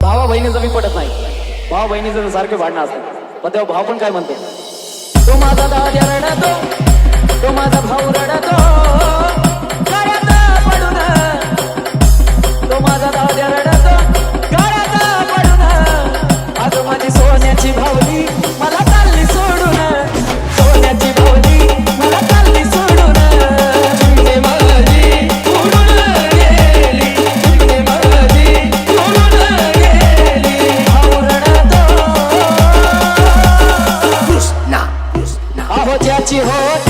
भावा बहिणीचं मी पटत नाही. भावा बहिणीचं सारखे भांडणं असतात पण तेव्हा भाव पण काय म्हणतो? तो माझा दादा रडतो तो माझा भाऊ रडतो. तो माझा दादा रडतो. गाड्यात पडून आज माझी सोन्याची भावली मला चालली अहो ज्याची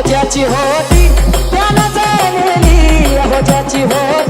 हो ज्याची होती. त्याला जाणली हो होती.